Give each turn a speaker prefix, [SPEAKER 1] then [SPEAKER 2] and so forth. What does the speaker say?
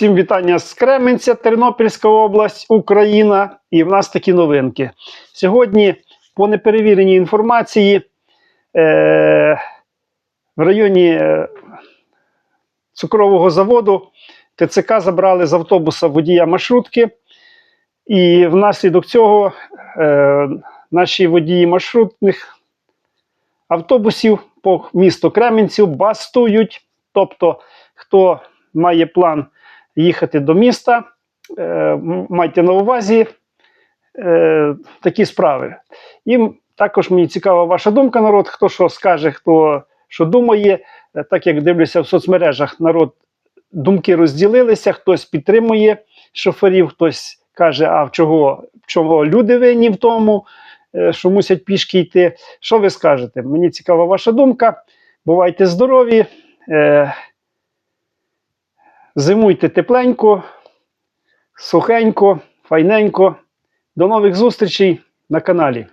[SPEAKER 1] Всім вітання з Кременця, Тернопільська область, Україна. І в нас такі новинки. Сьогодні, по неперевіреній інформації, е, в районі е, цукрового заводу ТЦК забрали з автобуса водія маршрутки. І внаслідок цього е, наші водії маршрутних автобусів по місту Кременців бастують. Тобто, хто має план їхати до міста, е, майте на увазі е, такі справи. І також мені цікава ваша думка, народ, хто що скаже, хто що думає. Е, Так як дивлюся в соцмережах, народ думки розділилися, хтось підтримує шоферів, хтось каже, а в чого, чого люди винні в тому, що мусять пішки йти. Що ви скажете? Мені цікава ваша думка. Бувайте здорові. Зимуйте тепленько, сухенько, файненько. До нових зустрічей на каналі.